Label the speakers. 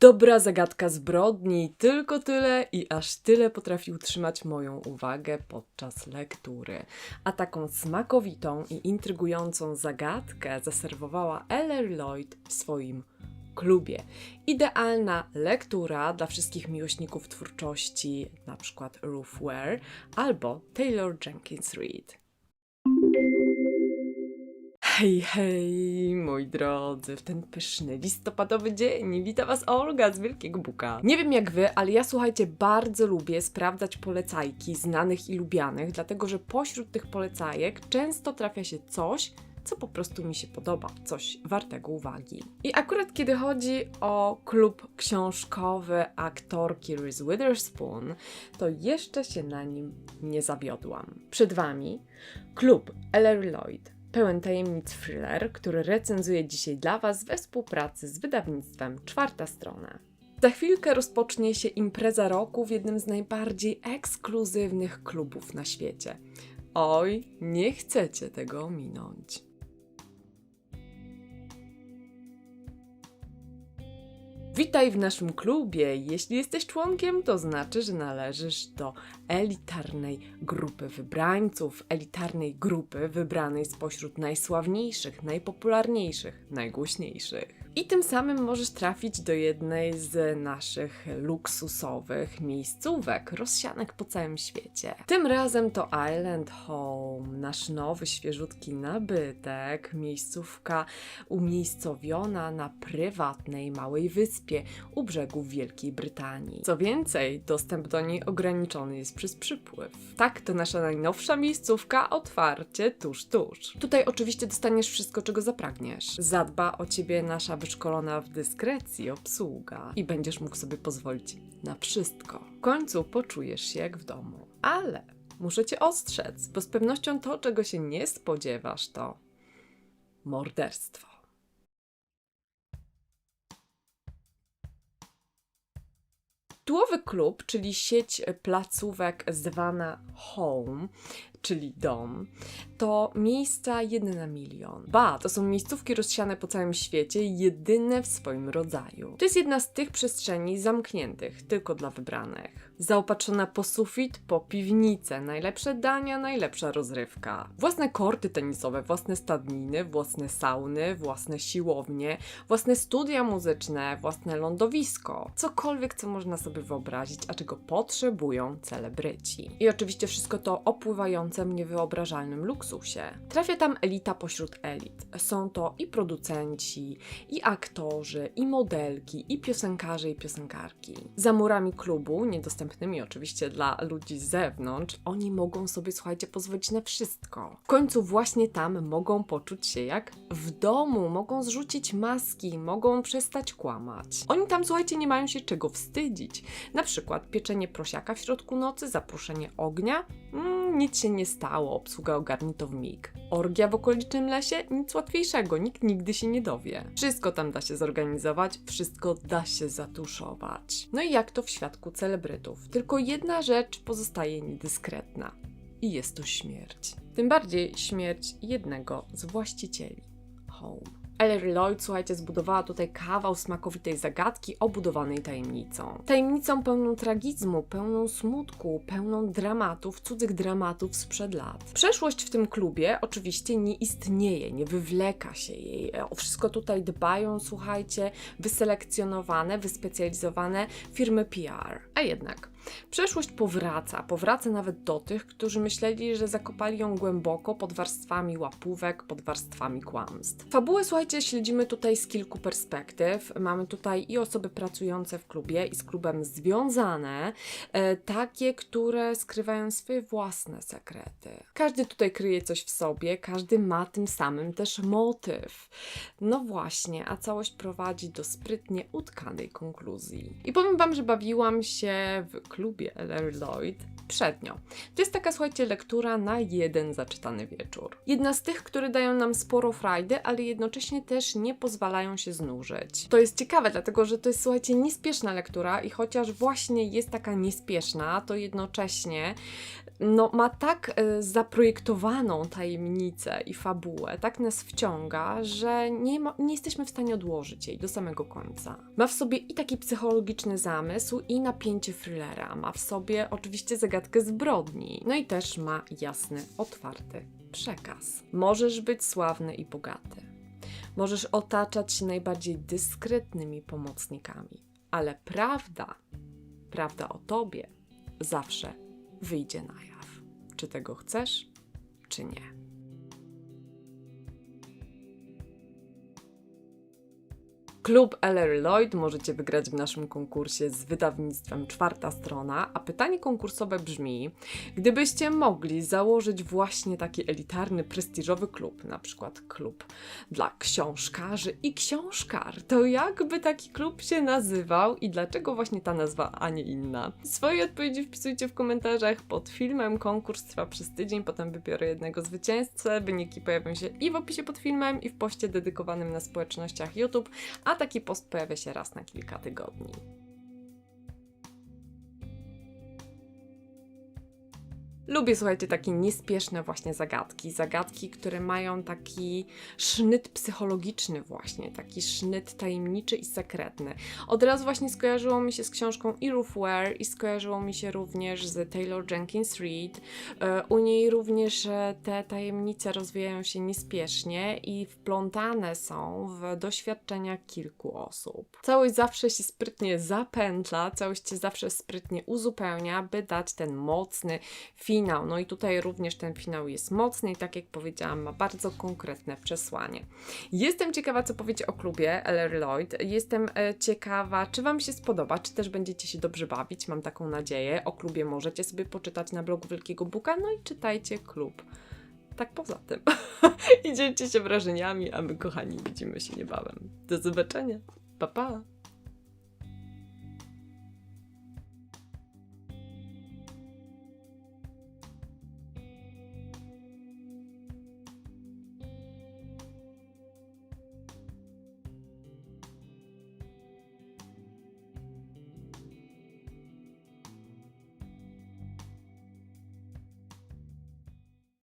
Speaker 1: Dobra zagadka zbrodni, tylko tyle i aż tyle potrafi utrzymać moją uwagę podczas lektury. A taką smakowitą i intrygującą zagadkę zaserwowała Eller Lloyd w swoim klubie. Idealna lektura dla wszystkich miłośników twórczości, przykład Ruth Ware albo Taylor Jenkins Reid. Hej, hej, moi drodzy, w ten pyszny listopadowy dzień wita Was Olga z Wielkiego Buka. Nie wiem jak Wy, ale ja słuchajcie, bardzo lubię sprawdzać polecajki znanych i lubianych, dlatego że pośród tych polecajek często trafia się coś, co po prostu mi się podoba, coś wartego uwagi. I akurat kiedy chodzi o klub książkowy aktorki Reese Witherspoon, to jeszcze się na nim nie zawiodłam. Przed Wami klub Ellery Lloyd, pełen tajemnic thriller, który recenzuję dzisiaj dla Was we współpracy z wydawnictwem Czwarta Strona. Za chwilkę rozpocznie się impreza roku w jednym z najbardziej ekskluzywnych klubów na świecie. Oj, nie chcecie tego ominąć. Witaj w naszym klubie. Jeśli jesteś członkiem, to znaczy, że należysz do elitarnej grupy wybrańców, elitarnej grupy wybranej spośród najsławniejszych, najpopularniejszych, najgłośniejszych. I tym samym możesz trafić do jednej z naszych luksusowych miejscówek rozsianek po całym świecie. Tym razem to Island Home, nasz nowy, świeżutki nabytek, miejscówka umiejscowiona na prywatnej małej wyspie u brzegów Wielkiej Brytanii. Co więcej, dostęp do niej ograniczony jest przez przypływ. Tak, to nasza najnowsza miejscówka, otwarcie tuż, tuż. Tutaj oczywiście dostaniesz wszystko, czego zapragniesz. Zadba o ciebie nasza wyszkolona w dyskrecji obsługa i będziesz mógł sobie pozwolić na wszystko. W końcu poczujesz się jak w domu. Ale muszę cię ostrzec, bo z pewnością to, czego się nie spodziewasz, to morderstwo. Tułowy klub, czyli sieć placówek zwana Home, czyli dom, to miejsca jedne na milion. Ba, to są miejscówki rozsiane po całym świecie, jedyne w swoim rodzaju. To jest jedna z tych przestrzeni zamkniętych tylko dla wybranych. Zaopatrzona po sufit, po piwnicę, najlepsze dania, najlepsza rozrywka. Własne korty tenisowe, własne stadniny, własne sauny, własne siłownie, własne studia muzyczne, własne lądowisko. Cokolwiek, co można sobie wyobrazić, a czego potrzebują celebryci. I oczywiście wszystko to opływające niewyobrażalnym luksusie. Trafia tam elita pośród elit. Są to i producenci, i aktorzy, i modelki, i piosenkarze, i piosenkarki. Za murami klubu, niedostępnymi oczywiście dla ludzi z zewnątrz, oni mogą sobie, słuchajcie, pozwolić na wszystko. W końcu właśnie tam mogą poczuć się jak w domu, mogą zrzucić maski, mogą przestać kłamać. Oni tam, słuchajcie, nie mają się czego wstydzić. Na przykład pieczenie prosiaka w środku nocy, zaproszenie ognia, mm, nic się nie stało, obsługa ogarni to w mig. Orgia w okolicznym lesie? Nic łatwiejszego, nikt nigdy się nie dowie. Wszystko tam da się zorganizować, wszystko da się zatuszować. No i jak to w świadku celebrytów? Tylko jedna rzecz pozostaje niedyskretna. I jest to śmierć. Tym bardziej śmierć jednego z właścicieli Home. Ellery Lloyd, słuchajcie, zbudowała tutaj kawał smakowitej zagadki obudowanej tajemnicą. Tajemnicą pełną tragizmu, pełną smutku, pełną dramatów, cudzych dramatów sprzed lat. Przeszłość w tym klubie oczywiście nie istnieje, nie wywleka się jej. O wszystko tutaj dbają, słuchajcie, wyselekcjonowane, wyspecjalizowane firmy PR. A jednak Przeszłość powraca, powraca nawet do tych, którzy myśleli, że zakopali ją głęboko pod warstwami łapówek, pod warstwami kłamstw. Fabułę, słuchajcie, śledzimy tutaj z kilku perspektyw. Mamy tutaj i osoby pracujące w klubie i z klubem związane, e, takie, które skrywają swoje własne sekrety. Każdy tutaj kryje coś w sobie, każdy ma tym samym też motyw. No właśnie, a całość prowadzi do sprytnie utkanej konkluzji. I powiem Wam, że bawiłam się w klubie Ellery Lloyd przednio. To jest taka, słuchajcie, lektura na jeden zaczytany wieczór. Jedna z tych, które dają nam sporo frajdy, ale jednocześnie też nie pozwalają się znużyć. To jest ciekawe, dlatego że to jest, słuchajcie, niespieszna lektura i chociaż właśnie jest taka niespieszna, to jednocześnie no, ma tak e, zaprojektowaną tajemnicę i fabułę, tak nas wciąga, że nie, ma, nie jesteśmy w stanie odłożyć jej do samego końca. Ma w sobie i taki psychologiczny zamysł, i napięcie thrillera. Ma w sobie oczywiście zagadkę zbrodni, no i też ma jasny, otwarty przekaz. Możesz być sławny i bogaty. Możesz otaczać się najbardziej dyskretnymi pomocnikami, ale prawda, prawda o tobie zawsze wyjdzie na jaw. Czy tego chcesz, czy nie. Klub Ellery Lloyd możecie wygrać w naszym konkursie z wydawnictwem Czwarta Strona, a pytanie konkursowe brzmi: gdybyście mogli założyć właśnie taki elitarny, prestiżowy klub, na przykład klub dla książkarzy i książkar, to jakby taki klub się nazywał i dlaczego właśnie ta nazwa, a nie inna? Swoje odpowiedzi wpisujcie w komentarzach pod filmem. Konkurs trwa przez tydzień, potem wybiorę jednego zwycięzcę. Wyniki pojawią się i w opisie pod filmem, i w poście dedykowanym na społecznościach YouTube, a taki post pojawia się raz na kilka tygodni. Lubię, słuchajcie, takie niespieszne właśnie zagadki. Zagadki, które mają taki sznyt psychologiczny właśnie, taki sznyt tajemniczy i sekretny. Od razu właśnie skojarzyło mi się z książką I Ruth Ware i skojarzyło mi się również z Taylor Jenkins Reid. E, U niej również e, te tajemnice rozwijają się niespiesznie i wplątane są w doświadczenia kilku osób. Całość zawsze się sprytnie zapętla, całość się zawsze sprytnie uzupełnia, by dać ten mocny finał. No i tutaj również ten finał jest mocny i tak jak powiedziałam, ma bardzo konkretne przesłanie. Jestem ciekawa, co powiecie o klubie Ellery Lloyd. Jestem e, ciekawa, czy Wam się spodoba, czy też będziecie się dobrze bawić. Mam taką nadzieję. O klubie możecie sobie poczytać na blogu Wielkiego Buka, no i czytajcie klub. Tak poza tym. I dzielcie się wrażeniami, a my, kochani, widzimy się niebawem. Do zobaczenia. Pa, pa!